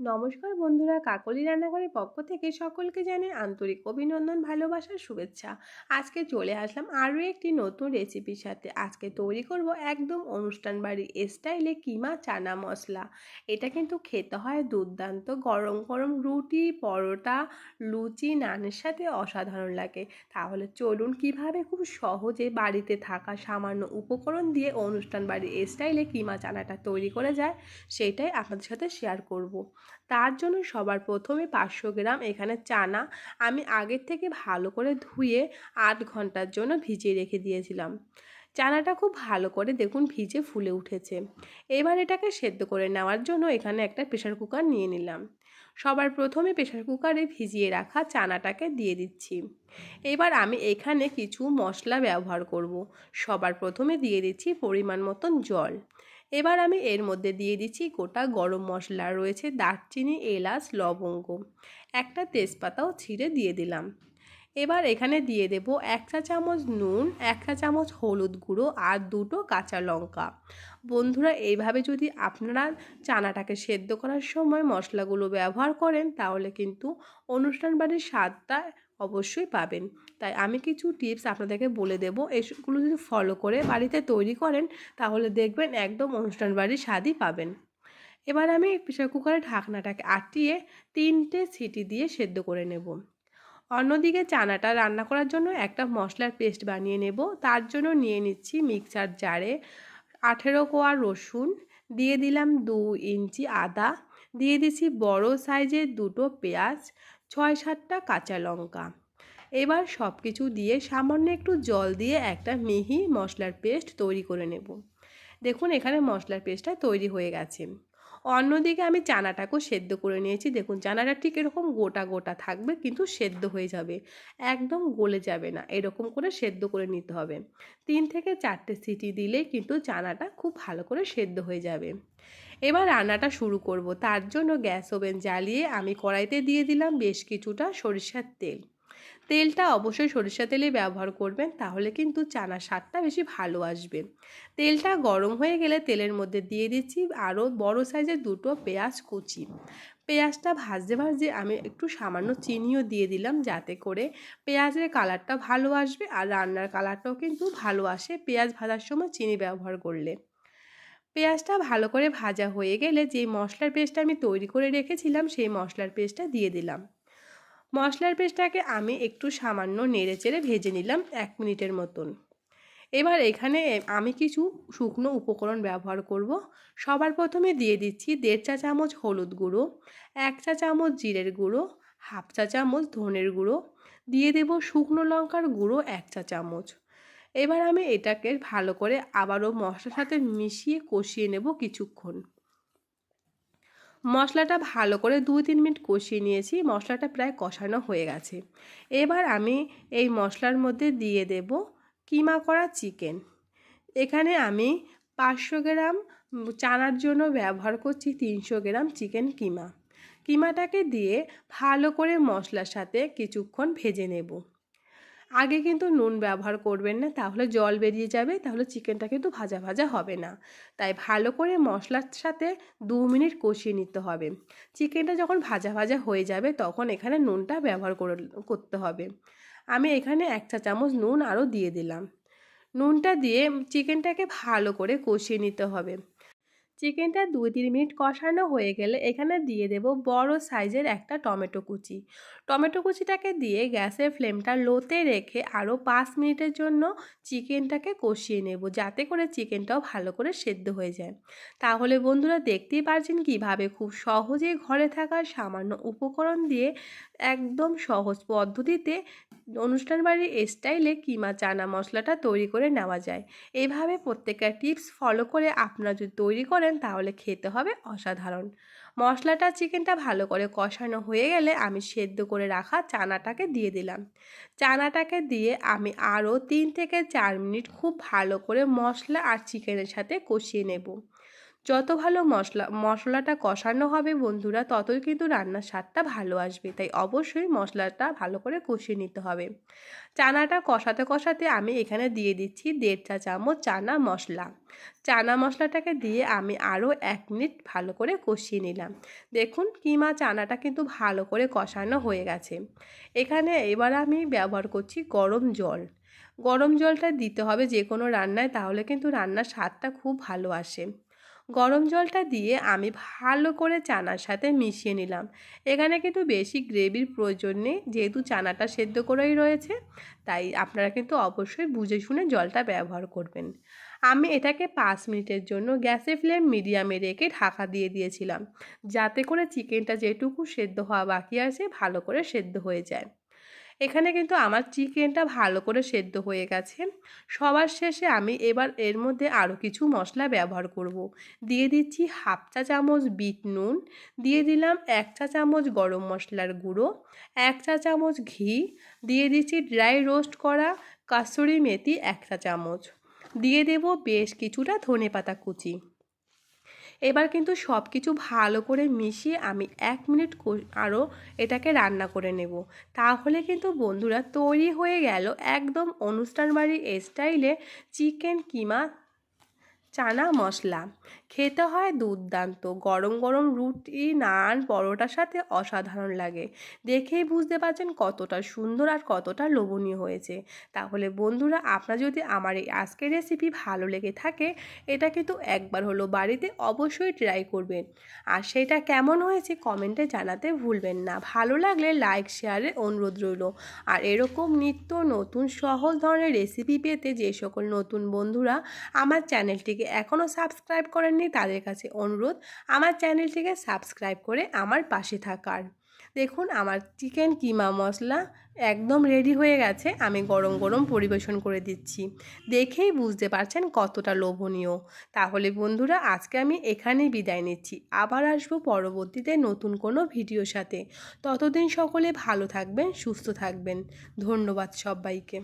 নমস্কার বন্ধুরা, কাকলি রান্নাঘরের পক্ষ থেকে সকলকে জানাই আন্তরিক অভিনন্দন, ভালোবাসার শুভেচ্ছা। আজকে চলে আসলাম আরও একটি নতুন রেসিপির সাথে। আজকে তৈরি করব একদম অনুষ্ঠান বাড়ি স্টাইলে কিমা চানা মশলা। এটা কিন্তু খেতে হয় দুর্দান্ত। গরম গরম রুটি, পরোটা, লুচি, নানের সাথে অসাধারণ লাগে। তাহলে চলুন কীভাবে খুব সহজে বাড়িতে থাকা সামান্য উপকরণ দিয়ে অনুষ্ঠান বাড়ির স্টাইলে কিমা চানাটা তৈরি করে যায়, সেটাই আপনাদের সাথে শেয়ার করব। তার জন্য সবার প্রথমে পাঁচশো গ্রাম এখানে চানা আমি আগের থেকে ভালো করে ধুয়ে আট ঘণ্টার জন্য ভিজিয়ে রেখে দিয়েছিলাম। চানাটা খুব ভালো করে দেখুন ভিজে ফুলে উঠেছে। এবার এটাকে সেদ্ধ করে নেওয়ার জন্য এখানে একটা প্রেশার কুকার নিয়ে নিলাম। সবার প্রথমে প্রেশার কুকারে ভিজিয়ে রাখা চানাটাকে দিয়ে দিচ্ছি। এবার আমি এখানে কিছু মশলা ব্যবহার করব। সবার প্রথমে দিয়ে দিচ্ছি পরিমাণ মতন জল। এবার আমি এর মধ্যে দিয়ে দিচ্ছি গোটা গরম মশলা, রয়েছে দারচিনি, এলাচ, লবঙ্গ। একটা তেজপাতাও ছিঁড়ে দিয়ে দিলাম। এবার এখানে দিয়ে দেব এক চা চামচ নুন, এক চা চামচ হলুদ গুঁড়ো আর দুটো কাঁচা লঙ্কা। বন্ধুরা, এইভাবে যদি আপনারা চানাটাকে সেদ্ধ করার সময় মশলাগুলো ব্যবহার করেন, তাহলে কিন্তু অনুষ্ঠান বাড়ির স্বাদটা অবশ্যই পাবেন। তাই আমি কিছু টিপস আপনাদেরকে বলে দেব। এগুলো যদি ফলো করে বাড়িতে তৈরি করেন, তাহলে দেখবেন একদম অনুষ্ঠান বাড়ির স্বাদই পাবেন। এবার আমি প্রেশার কুকারে ঢাকনাটাকে আটিয়ে তিনটে সিটি দিয়ে সেদ্ধ করে নেব। অন্যদিকে চানাটা রান্না করার জন্য একটা মশলার পেস্ট বানিয়ে নেব। তার জন্য নিয়ে নিচ্ছি মিক্সার জারে আঠেরো কোয়া রসুন, দিয়ে দিলাম দু ইঞ্চি আদা, দিয়ে দিচ্ছি বড় সাইজের দুটো পেঁয়াজ, ছয় সাতটা কাঁচা লঙ্কা। এবার সব কিছু দিয়ে সামান্য একটু জল দিয়ে একটা মিহি মশলার পেস্ট তৈরি করে নেব। দেখুন এখানে মশলার পেস্টটা তৈরি হয়ে গেছে। অন্যদিকে আমি চানাটাকেও সেদ্ধ করে নিয়েছি। দেখুন, চানাটা ঠিক এরকম গোটা গোটা থাকবে, কিন্তু সেদ্ধ হয়ে যাবে। একদম গলে যাবে না। এরকম করে সেদ্ধ করে নিতে হবে। তিন থেকে চারটে সিটি দিলেই কিন্তু চানাটা খুব ভালো করে সেদ্ধ হয়ে যাবে। এবার রান্নাটা শুরু করব। তার জন্য গ্যাস ওভেন জ্বালিয়ে আমি কড়াইতে দিয়ে দিলাম বেশ কিছুটা সরিষার তেল। তেলটা অবশ্যই সরিষা তেলে ব্যবহার করবেন, তাহলে কিন্তু চানা স্বাদটা বেশি ভালো আসবে। তেলটা গরম হয়ে গেলে তেলের মধ্যে দিয়ে দিচ্ছি আরও বড় সাইজের দুটো পেঁয়াজ কুচি। পেঁয়াজটা ভাজতে ভাজতে আমি একটু সামান্য চিনিও দিয়ে দিলাম যাতে করে পেঁয়াজের কালারটা ভালো আসবে আর রান্নার কালারটাও কিন্তু ভালো আসে পেঁয়াজ ভাজার সময় চিনি ব্যবহার করলে। পেঁয়াজটা ভালো করে ভাজা হয়ে গেলে যে মশলার পেস্টটা আমি তৈরি করে রেখেছিলাম, সেই মশলার পেস্টটা দিয়ে দিলাম। মশলার পেস্টটাকে আমি একটু সামান্য নেড়ে চেড়ে ভেজে নিলাম এক মিনিটের মতন। এবার এখানে আমি কিছু শুকনো উপকরণ ব্যবহার করব। সবার প্রথমে দিয়ে দিচ্ছি দেড় চা চামচ হলুদ গুঁড়ো, এক চা চামচ জিরের গুঁড়ো, হাফ চা চামচ ধনের গুঁড়ো, দিয়ে দেব শুকনো লঙ্কার গুঁড়ো এক চা চামচ। এবার আমি এটাকে ভালো করে আবারও মশলার সাথে মিশিয়ে কষিয়ে নেব কিছুক্ষণ। মশলাটা ভালো করে দুই তিন মিনিট কষিয়ে নিয়েছি, মশলাটা প্রায় কষানো হয়ে গেছে। এবার আমি এই মশলার মধ্যে দিয়ে দেব কিমা করা চিকেন। এখানে আমি পাঁচশো গ্রাম চানার জন্য ব্যবহার করছি তিনশো গ্রাম চিকেন কিমা। কিমাটাকে দিয়ে ভালো করে মশলার সাথে কিছুক্ষণ ভেজে নেব। আগে কিন্তু নুন ব্যবহার করবেন না, তাহলে জল বেরিয়ে যাবে, তাহলে চিকেনটা কিন্তু ভাজা ভাজা হবে না। তাই ভালো করে মশলার সাথে দু মিনিট কষিয়ে নিতে হবে। চিকেনটা যখন ভাজা ভাজা হয়ে যাবে, তখন এখানে নুনটা ব্যবহার করে করতে হবে। আমি এখানে এক চা চামচ নুন আরও দিয়ে দিলাম। নুনটা দিয়ে চিকেনটাকে ভালো করে কষিয়ে নিতে হবে। চিকেনটা দুই তিন মিনিট কষানো হয়ে গেলে এখানে দিয়ে দেব বড় সাইজের একটা টমেটো কুচি। টমেটো কুচিটাকে দিয়ে গ্যাসের ফ্লেমটা লোতে রেখে আরও পাঁচ মিনিটের জন্য চিকেনটাকে কষিয়ে নেব যাতে করে চিকেনটাও ভালো করে সেদ্ধ হয়ে যায়। তাহলে বন্ধুরা দেখতেই পারছেন কীভাবে খুব সহজে ঘরে থাকা সামান্য উপকরণ দিয়ে একদম সহজ পদ্ধতিতে অনুষ্ঠান বাড়ির স্টাইলে কিমা চানা মশলাটা তৈরি করে নেওয়া যায়। এইভাবে প্রত্যেকটা টিপস ফলো করে আপনারা যদি তৈরি করেন তাহলে খেতে হবে অসাধারণ। মশলাটা চিকেনটা ভালো করে কষানো হয়ে গেলে আমি সেদ্ধ করে রাখা চানাটাকে দিয়ে দিলাম। চানাটাকে দিয়ে আমি আরও তিন থেকে চার মিনিট খুব ভালো করে মশলা আর চিকেনের সাথে কষিয়ে নেব। যত ভালো মশলা, মশলাটা কষানো হবে বন্ধুরা, ততই কিন্তু রান্নার স্বাদটা ভালো আসবে। তাই অবশ্যই মশলাটা ভালো করে কষিয়ে নিতে হবে। চানাটা কষাতে কষাতে আমি এখানে দিয়ে দিচ্ছি দেড় চা চামচ চানা মশলা। চানা মশলাটাকে দিয়ে আমি আরও এক মিনিট ভালো করে কষিয়ে নিলাম। দেখুন কিমা চানাটা কিন্তু ভালো করে কষানো হয়ে গেছে। এখানে এবার আমি ব্যবহার করছি গরম জল। গরম জলটা দিতে হবে যে কোনো রান্নায়, তাহলে কিন্তু রান্নার স্বাদটা খুব ভালো আসে। গরম জলটা দিয়ে আমি ভালো করে চানার সাথে মিশিয়ে নিলাম। এখানে কিন্তু বেশি গ্রেভির প্রয়োজন নেই, যেহেতু চানাটা সেদ্ধ করেই রয়েছে, তাই আপনারা কিন্তু অবশ্যই বুঝে শুনে জলটা ব্যবহার করবেন। আমি এটাকে পাঁচ মিনিটের জন্য গ্যাসে ফ্লেম মিডিয়ামে রেখে ঢাকা দিয়ে দিয়েছিলাম, যাতে করে চিকেনটা যেটুকু সেদ্ধ হওয়া বাকি আছে, ভালো করে সেদ্ধ হয়ে যায়। এখানে কিন্তু আমার চিকেনটা ভালো করে সেদ্ধ হয়ে গেছে। সবার শেষে আমি এবার এর মধ্যে আরও কিছু মশলা ব্যবহার করব। দিয়ে দিচ্ছি হাফ চা চামচ বিট নুন, দিয়ে দিলাম এক চা চামচ গরম মশলার গুঁড়ো, এক চা চামচ ঘি, দিয়ে দিচ্ছি ড্রাই রোস্ট করা কাসুরি মেথি এক চা চামচ। দিয়ে দেব বেশ কিছুটা ধনে পাতা কুচি। এবার কিন্তু সব কিছু ভালো করে মিশিয়ে আমি এক মিনিট আরও এটাকে রান্না করে নেব। তাহলে কিন্তু বন্ধুরা তৈরি হয়ে গেল একদম অনুষ্ঠান বাড়ির স্টাইলে চিকেন কিমা চানা মশলা। খেতে হয় দুর্দান্ত। গরম গরম রুটি, নান, পরোটার সাথে অসাধারণ লাগে। দেখেই বুঝতে পারছেন কতটা সুন্দর আর কতটা লোভনীয় হয়েছে। তাহলে বন্ধুরা, আপনার যদি আমার এই আজকের রেসিপি ভালো লেগে থাকে, এটা কিন্তু একবার হলো বাড়িতে অবশ্যই ট্রাই করবেন। আর সেটা কেমন হয়েছে কমেন্টে জানাতে ভুলবেন না। ভালো লাগলে লাইক শেয়ারের অনুরোধ রইল। আর এরকম নিত্য নতুন সহজ ধরনের রেসিপি পেতে যে সকল নতুন বন্ধুরা আমার চ্যানেলটিকে এখনও সাবস্ক্রাইব করেননি তাদের কাছে অনুরোধ, আমার চ্যানেলটিকে সাবস্ক্রাইব করে আমার পাশে থাকার। দেখুন, আমার চিকেন কিমা মশলা একদম রেডি হয়ে গেছে, আমি গরম গরম পরিবেশন করে দিচ্ছি। দেখেই বুঝতে পারছেন কতটা লোভনীয়। তাহলে বন্ধুরা, আজকে আমি এখানেই বিদায় নিচ্ছি। আবার আসব পরবর্তীতে নতুন কোনো ভিডিওর সাথে। ততদিন সকলে ভালো থাকবেন, সুস্থ থাকবেন। ধন্যবাদ সবাইকে।